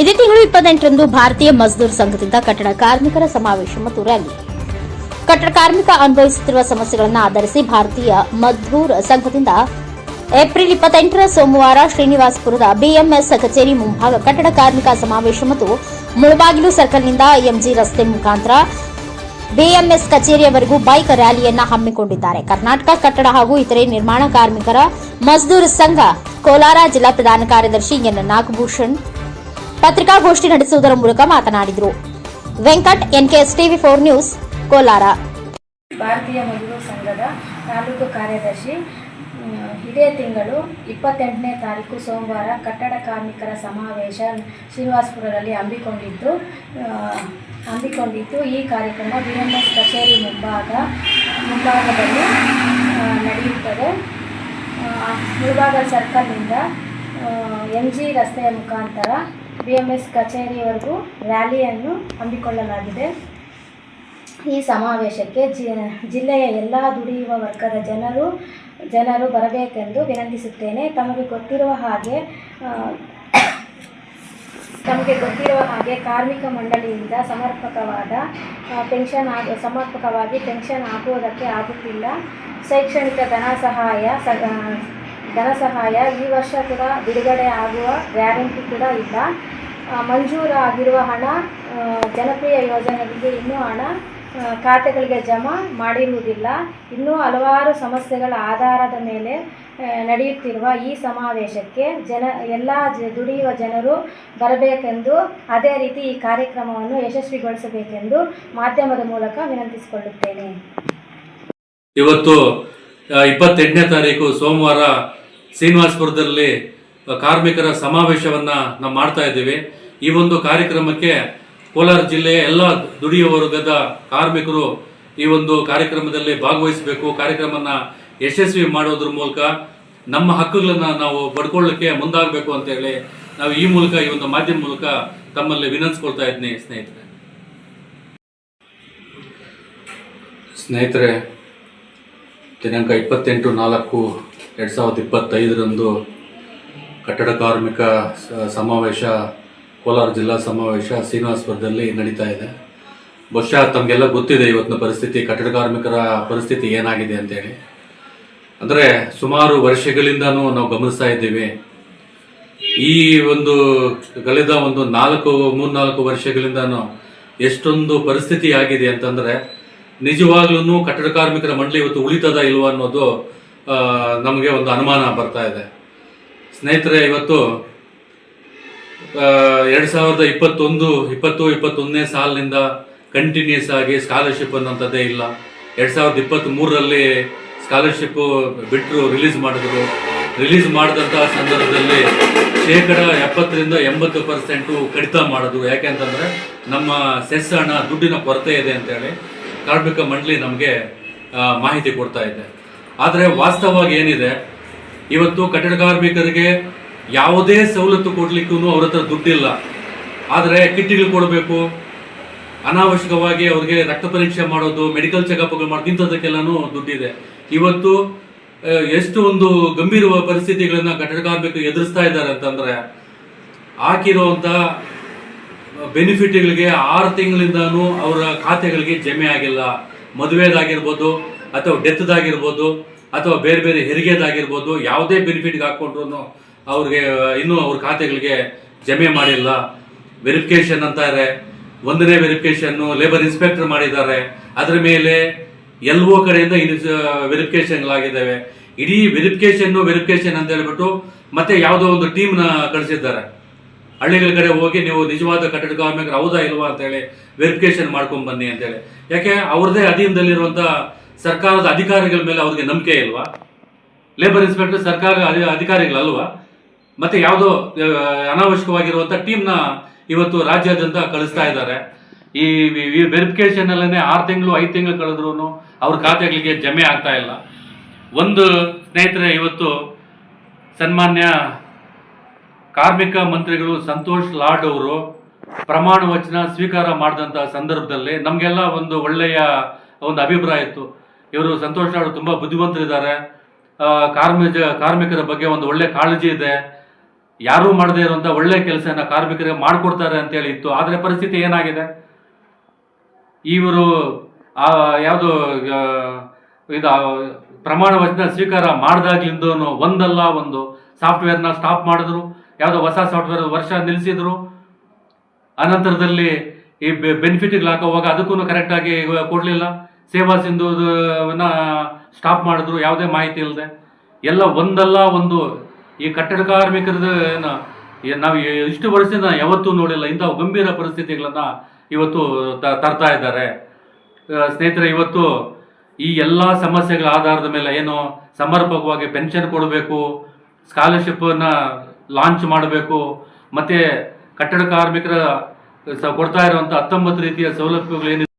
ಇದೇ ತಿಂಗಳು ಇಪ್ಪತ್ತೆಂಟರಂದು ಭಾರತೀಯ ಮಜ್ದೂರ್ ಸಂಘದಿಂದ ಕಟ್ಟಡ ಕಾರ್ಮಿಕರ ಸಮಾವೇಶ ಮತ್ತು ರ್ಯಾಲಿ. ಕಟ್ಟಡ ಕಾರ್ಮಿಕ ಅನುಭವಿಸುತ್ತಿರುವ ಸಮಸ್ಯೆಗಳನ್ನು ಆಧರಿಸಿ ಭಾರತೀಯ ಮಜ್ದೂರ್ ಸಂಘದಿಂದ ಏಪ್ರಿಲ್ ಇಪ್ಪತ್ತೆಂಟರ ಸೋಮವಾರ ಶ್ರೀನಿವಾಸಪುರದ ಬಿಎಂಎಸ್ ಕಚೇರಿ ಮುಂಭಾಗ ಕಟ್ಟಡ ಕಾರ್ಮಿಕ ಸಮಾವೇಶ ಮತ್ತು ಮುಳಬಾಗಿಲು ಸರ್ಕಲ್ನಿಂದ ಎಂಜಿ ರಸ್ತೆ ಮುಖಾಂತರ ಬಿಎಂಎಸ್ ಕಚೇರಿಯವರೆಗೂ ಬೈಕ್ ರ್ಯಾಲಿಯನ್ನ ಹಮ್ಮಿಕೊಂಡಿದ್ದಾರೆ. ಕರ್ನಾಟಕ ಕಟ್ಟಡ ಹಾಗೂ ಇತರೆ ನಿರ್ಮಾಣ ಕಾರ್ಮಿಕರ ಮಜ್ದೂರ್ ಸಂಘ ಕೋಲಾರ ಜಿಲ್ಲಾ ಪ್ರಧಾನ ಕಾರ್ಯದರ್ಶಿ ಎನ್ ನಾಗಭೂಷಣ್ ಪತ್ರಿಕಾಗೋಷ್ಠಿ ನಡೆಸುವುದರ ಮೂಲಕ ಮಾತನಾಡಿದರು. Venkat NKS TV four news Kolar. ಭಾರತೀಯ ಮಜೂರು ಸಂಘದ ತಾಲೂಕು ಕಾರ್ಯದರ್ಶಿ ಇದೇ ತಿಂಗಳು ಇಪ್ಪತ್ತೆಂಟನೇ ತಾರೀಕು ಸೋಮವಾರ ಕಟ್ಟಡ ಕಾರ್ಮಿಕರ ಸಮಾವೇಶ ಶ್ರೀನಿವಾಸಪುರದಲ್ಲಿ ಹಮ್ಮಿಕೊಂಡಿದ್ದು ಹಮ್ಮಿಕೊಂಡಿದ್ದು. ಈ ಕಾರ್ಯಕ್ರಮ ಬಿ ಎಂ ಎಸ್ ಕಚೇರಿ ಮುಂಭಾಗ ಮುಂಭಾಗದಲ್ಲಿ ನಡೆಯುತ್ತದೆ. ಆ, ಮುಳಬಾಗ ಸರ್ಕಲ್ನಿಂದ ಎಂ ಜಿ ರಸ್ತೆಯ ಮುಖಾಂತರ ಬಿ ಎಂ ಎಸ್ ಕಚೇರಿಯವರೆಗೂ ರ್ಯಾಲಿಯನ್ನು ಹಮ್ಮಿಕೊಳ್ಳಲಾಗಿದೆ. ಈ ಸಮಾವೇಶಕ್ಕೆ ಜಿ, ಜಿಲ್ಲೆಯ ಎಲ್ಲ ದುಡಿಯುವ ವರ್ಗದ ಜನರು ಜನರು ಬರಬೇಕೆಂದು ವಿನಂತಿಸುತ್ತೇನೆ. ತಮಗೆ ಗೊತ್ತಿರುವ ಹಾಗೆ ತಮಗೆ ಗೊತ್ತಿರುವ ಹಾಗೆ ಕಾರ್ಮಿಕ ಮಂಡಳಿಯಿಂದ ಸಮರ್ಪಕವಾದ ಪೆನ್ಷನ್ ಆಗ, ಸಮರ್ಪಕವಾಗಿ ಪೆನ್ಷನ್ ಆಗುವುದಕ್ಕೆ ಆಗುತ್ತಿಲ್ಲ. ಶೈಕ್ಷಣಿಕ ಧನ ಸಹಾಯ ಸ ಧನ ಸಹಾಯ ಈ ವರ್ಷ ಕೂಡ ಬಿಡುಗಡೆ ಆಗುವ ಗ್ಯಾರಂಟಿ ಕೂಡ ಇಲ್ಲ. ಮಂಜೂರಾಗಿರುವ ಹಣ ಜನಪ್ರಿಯ ಯೋಜನೆಗಳಿಗೆ ಇನ್ನೂ ಹಣ ಖಾತೆಗಳಿಗೆ ಜಮಾ ಮಾಡಿರುವುದಿಲ್ಲ. ಇನ್ನೂ ಹಲವಾರು ಸಮಸ್ಯೆಗಳ ಆಧಾರದ ಮೇಲೆ ನಡೆಯುತ್ತಿರುವ ಈ ಸಮಾವೇಶಕ್ಕೆ ಜನ, ಎಲ್ಲ ಜ, ದುಡಿಯುವ ಜನರು ಬರಬೇಕೆಂದು, ಅದೇ ರೀತಿ ಈ ಕಾರ್ಯಕ್ರಮವನ್ನು ಯಶಸ್ವಿಗೊಳಿಸಬೇಕೆಂದು ಮಾಧ್ಯಮದ ಮೂಲಕ ವಿನಂತಿಸಿಕೊಳ್ಳುತ್ತೇನೆ. ಇವತ್ತು ಇಪ್ಪತ್ತೆಂಟನೇ ತಾರೀಕು ಸೋಮವಾರ ಶ್ರೀನಿವಾಸಪುರದಲ್ಲಿ ಕಾರ್ಮಿಕರ ಸಮಾವೇಶವನ್ನ ನಾವು ಮಾಡ್ತಾ ಇದ್ದೀವಿ. ಈ ಒಂದು ಕಾರ್ಯಕ್ರಮಕ್ಕೆ ಕೋಲಾರ ಜಿಲ್ಲೆಯ ಎಲ್ಲ ದುಡಿಯುವ ವರ್ಗದ ಕಾರ್ಮಿಕರು ಈ ಒಂದು ಕಾರ್ಯಕ್ರಮದಲ್ಲಿ ಭಾಗವಹಿಸಬೇಕು. ಕಾರ್ಯಕ್ರಮನ ಯಶಸ್ವಿ ಮಾಡೋದ್ರ ಮೂಲಕ ನಮ್ಮ ಹಕ್ಕುಗಳನ್ನ ನಾವು ಪಡ್ಕೊಳ್ಳಿಕ್ಕೆ ಮುಂದಾಗಬೇಕು ಅಂತ ಹೇಳಿ ನಾವು ಈ ಮೂಲಕ ಈ ಒಂದು ಮಾಧ್ಯಮ ಮೂಲಕ ತಮ್ಮಲ್ಲಿ ವಿನಂತಿಸ್ಕೊಳ್ತಾ ಇದ್ದೀನಿ ಸ್ನೇಹಿತರೆ. ಸ್ನೇಹಿತರೆ, ದಿನಾಂಕ ಇಪ್ಪತ್ತೆಂಟು ನಾಲ್ಕು ಎರಡು ಸಾವಿರದ ಇಪ್ಪತ್ತೈದರಂದು ಕಟ್ಟಡ ಕಾರ್ಮಿಕ ಸಮಾವೇಶ, ಕೋಲಾರ ಜಿಲ್ಲಾ ಸಮಾವೇಶ ಶ್ರೀನಿವಾಸಪುರದಲ್ಲಿ ನಡೀತಾ ಇದೆ. ಬಹುಶಃ ತಮಗೆಲ್ಲ ಗೊತ್ತಿದೆ ಇವತ್ತಿನ ಪರಿಸ್ಥಿತಿ, ಕಟ್ಟಡ ಕಾರ್ಮಿಕರ ಪರಿಸ್ಥಿತಿ ಏನಾಗಿದೆ ಅಂತೇಳಿ. ಅಂದರೆ ಸುಮಾರು ವರ್ಷಗಳಿಂದನೂ ನಾವು ಗಮನಿಸ್ತಾ ಇದ್ದೀವಿ. ಈ ಒಂದು ಕಳೆದ ಒಂದು ನಾಲ್ಕು, ಮೂರ್ನಾಲ್ಕು ವರ್ಷಗಳಿಂದನೂ ಎಷ್ಟೊಂದು ಪರಿಸ್ಥಿತಿ ಆಗಿದೆ ಅಂತಂದ್ರೆ ನಿಜವಾಗ್ಲೂ ಕಟ್ಟಡ ಕಾರ್ಮಿಕರ ಮಂಡಳಿ ಇವತ್ತು ಉಳಿತದ ಇಲ್ವಾ ಅನ್ನೋದು ನಮಗೆ ಒಂದು ಅನುಮಾನ ಬರ್ತಾ ಇದೆ. ಸ್ನೇಹಿತರೆ, ಇವತ್ತು ಎರಡು ಸಾವಿರದ ಇಪ್ಪತ್ತೊಂದು, ಇಪ್ಪತ್ತು, ಇಪ್ಪತ್ತೊಂದನೇ ಸಾಲಿನಿಂದ ಕಂಟಿನ್ಯೂಸ್ ಆಗಿ ಸ್ಕಾಲರ್ಶಿಪ್ ಅನ್ನೋಂಥದ್ದೇ ಇಲ್ಲ. ಎರಡು ಸಾವಿರದ ಇಪ್ಪತ್ತ್ ಮೂರರಲ್ಲಿ ಸ್ಕಾಲರ್ಶಿಪ್ ಬಿಟ್ಟರು ರಿಲೀಸ್ ಮಾಡಿದ್ರು. ರಿಲೀಸ್ ಮಾಡಿದಂಥ ಸಂದರ್ಭದಲ್ಲಿ ಶೇಕಡ ಎಪ್ಪತ್ತರಿಂದ ಎಂಬತ್ತು ಪರ್ಸೆಂಟು ಕಡಿತ ಮಾಡೋದು ಯಾಕೆ ಅಂತಂದ್ರೆ, ನಮ್ಮ ಸೆಸ್ ಹಣ ದುಡ್ಡಿನ ಕೊರತೆ ಇದೆ ಅಂತೇಳಿ ಕಾರ್ಮಿಕ ಮಂಡಳಿ ನಮಗೆ ಮಾಹಿತಿ ಕೊಡ್ತಾ ಇದೆ. ಆದರೆ ವಾಸ್ತವವಾಗಿ ಏನಿದೆ ಇವತ್ತು ಕಟ್ಟಡ ಕಾರ್ಮಿಕರಿಗೆ ಯಾವುದೇ ಸವಲತ್ತು ಕೊಡಲಿಕ್ಕೂ ಅವ್ರ ಹತ್ರ ದುಡ್ಡಿಲ್ಲ. ಆದರೆ ಕಿಟ್ಟಿಗಳು ಕೊಡಬೇಕು. ಅನಾವಶ್ಯಕವಾಗಿ ಅವರಿಗೆ ರಕ್ತ ಪರೀಕ್ಷೆ ಮಾಡೋದು ಮೆಡಿಕಲ್ ಚೆಕಪ್ಗಳು ಮಾಡೋದು ಇಂಥದಕ್ಕೆಲ್ಲನೂ ದುಡ್ಡಿದೆ. ಇವತ್ತು ಎಷ್ಟು ಒಂದು ಗಂಭೀರ ಪರಿಸ್ಥಿತಿಗಳನ್ನು ಕಟ್ಟಡ ಕಾರ್ಮಿಕರು ಎದುರಿಸ್ತಾ ಇದ್ದಾರೆ ಅಂತಂದ್ರೆ, ಹಾಕಿರುವಂತ ಬೆನಿಫಿಟ್ಗಳಿಗೆ ಆರು ತಿಂಗಳಿಂದನೂ ಅವರ ಖಾತೆಗಳಿಗೆ ಜಮೆ ಆಗಿಲ್ಲ. ಮದುವೆದಾಗಿರ್ಬೋದು ಅಥವಾ ಡೆತ್ದಾಗಿರ್ಬೋದು. ಅಥವಾ ಬೇರೆ ಬೇರೆ ಹೆರಿಗೆದಾಗಿರ್ಬೋದು, ಯಾವುದೇ ಬೆನಿಫಿಟ್ಗೆ ಹಾಕೊಂಡ್ರು ಅವ್ರಿಗೆ ಇನ್ನೂ ಅವ್ರ ಖಾತೆಗಳಿಗೆ ಜಮೆ ಮಾಡಿಲ್ಲ. ವೆರಿಫಿಕೇಶನ್ ಅಂತಾರೆ. ಒಂದನೇ ವೆರಿಫಿಕೇಶನ್ ಲೇಬರ್ ಇನ್ಸ್ಪೆಕ್ಟರ್ ಮಾಡಿದ್ದಾರೆ. ಅದರ ಮೇಲೆ ಎಲ್ವೋ ಕಡೆಯಿಂದ ವೆರಿಫಿಕೇಶನ್ಗಳಾಗಿದ್ದಾವೆ ಇಡೀ ವೆರಿಫಿಕೇಶನ್ ವೆರಿಫಿಕೇಶನ್ ಅಂತ ಹೇಳ್ಬಿಟ್ಟು ಮತ್ತೆ ಯಾವುದೋ ಒಂದು ಟೀಮ್ನ ಕಳಿಸಿದ್ದಾರೆ. ಹಳ್ಳಿಗಳ ಕಡೆ ಹೋಗಿ ನೀವು ನಿಜವಾದ ಕಟ್ಟಡ ಕಾರ್ಮಿಕರು ಹೌದಾ ಇಲ್ವಾ ಅಂತೇಳಿ ವೆರಿಫಿಕೇಶನ್ ಮಾಡ್ಕೊಂಡು ಬನ್ನಿ ಅಂತೇಳಿ. ಯಾಕೆ ಅವ್ರದೇ ಅಧೀನದಲ್ಲಿರುವಂತ ಸರ್ಕಾರದ ಅಧಿಕಾರಿಗಳ ಮೇಲೆ ಅವ್ರಿಗೆ ನಂಬಿಕೆ ಇಲ್ವಾ? ಲೇಬರ್ ಇನ್ಸ್ಪೆಕ್ಟರ್ ಸರ್ಕಾರ ಅಧಿ- ಅಧಿಕಾರಿಗಳಲ್ವಾ? ಮತ್ತೆ ಯಾವುದೋ ಅನಾವಶ್ಯಕವಾಗಿರುವಂಥ ಟೀಮ್ನ ಇವತ್ತು ರಾಜ್ಯಾದ್ಯಂತ ಕಳಿಸ್ತಾ ಇದ್ದಾರೆ. ಈ ವೆರಿಫಿಕೇಶನ್ ಅಲ್ಲೇ ಆರು ತಿಂಗಳು, ಐದು ತಿಂಗಳು ಕಳೆದ್ರು ಅವ್ರ ಖಾತೆಗಳಿಗೆ ಜಮೆ ಆಗ್ತಾ ಇಲ್ಲ. ಒಂದು ಸ್ನೇಹಿತರೆ, ಇವತ್ತು ಸನ್ಮಾನ್ಯ ಕಾರ್ಮಿಕ ಮಂತ್ರಿಗಳು ಸಂತೋಷ್ ಲಾಡ್ ಅವರು ಪ್ರಮಾಣ ವಚನ ಸ್ವೀಕಾರ ಮಾಡಿದಂಥ ಸಂದರ್ಭದಲ್ಲಿ ನಮಗೆಲ್ಲ ಒಂದು ಒಳ್ಳೆಯ ಒಂದು ಅಭಿಪ್ರಾಯ ಇತ್ತು. ಇವರು ಸಂತೋಷ್ ಅವರು ತುಂಬಾ ಬುದ್ಧಿವಂತರಿದ್ದಾರೆ. ಕಾರ್ಮಿಕ ಕಾರ್ಮಿಕರ ಬಗ್ಗೆ ಒಂದು ಒಳ್ಳೆ ಕಾಳಜಿ ಇದೆ. ಯಾರೂ ಮಾಡದೇ ಇರುವಂತ ಒಳ್ಳೆ ಕೆಲಸನ ಕಾರ್ಮಿಕರಿಗೆ ಮಾಡಿಕೊಡ್ತಾರೆ ಅಂತ ಹೇಳಿ ಇತ್ತು. ಆದರೆ ಪರಿಸ್ಥಿತಿ ಏನಾಗಿದೆ? ಇವರು, ಆ, ಯಾವುದು ಇದು ಪ್ರಮಾಣ ವಚನ ಸ್ವೀಕಾರ ಮಾಡಿದಾಗ್ಲಿಂದ ಒಂದಲ್ಲ ಒಂದು ಸಾಫ್ಟ್ವೇರ್ನ ಸ್ಟಾಪ್ ಮಾಡಿದ್ರು. ಯಾವುದೋ ಹೊಸ ಸಾಫ್ಟ್ವೇರ್ ವರ್ಷ ನಿಲ್ಲಿಸಿದ್ರು ಅನಂತರದಲ್ಲಿ ಈ ಬೆನಿಫಿಟ್ಗಳು ಹಾಕೋವಾಗ ಅದಕ್ಕೂ ಕರೆಕ್ಟಾಗಿ ಕೊಡಲಿಲ್ಲ. ಸೇವಾ ಸಿಂಧುವನ್ನ ಸ್ಟಾಪ್ ಮಾಡಿದ್ರು, ಯಾವುದೇ ಮಾಹಿತಿ ಇಲ್ಲದೆ ಎಲ್ಲ ಒಂದಲ್ಲ ಒಂದು, ಈ ಕಟ್ಟಡ ಕಾರ್ಮಿಕರದ ಏನು ನಾವು ಇಷ್ಟು ವರ್ಷದಿಂದ ಯಾವತ್ತೂ ನೋಡಿಲ್ಲ ಇಂಥ ಗಂಭೀರ ಪರಿಸ್ಥಿತಿಗಳನ್ನು ಇವತ್ತು ತರ್ತಾ ಇದ್ದಾರೆ. ಸ್ನೇಹಿತರೆ, ಇವತ್ತು ಈ ಎಲ್ಲ ಸಮಸ್ಯೆಗಳ ಆಧಾರದ ಮೇಲೆ ಏನು ಸಮರ್ಪಕವಾಗಿ ಪೆನ್ಷನ್ ಕೊಡಬೇಕು ಸ್ಕಾಲರ್ಶಿಪ್ಪನ್ನು ಲಾಂಚ್ ಮಾಡಬೇಕು, ಮತ್ತು ಕಟ್ಟಡ ಕಾರ್ಮಿಕರ ಕೊಡ್ತಾ ಇರುವಂಥ ಹತ್ತೊಂಬತ್ತು ರೀತಿಯ ಸೌಲಭ್ಯಗಳು ಏನಿದೆ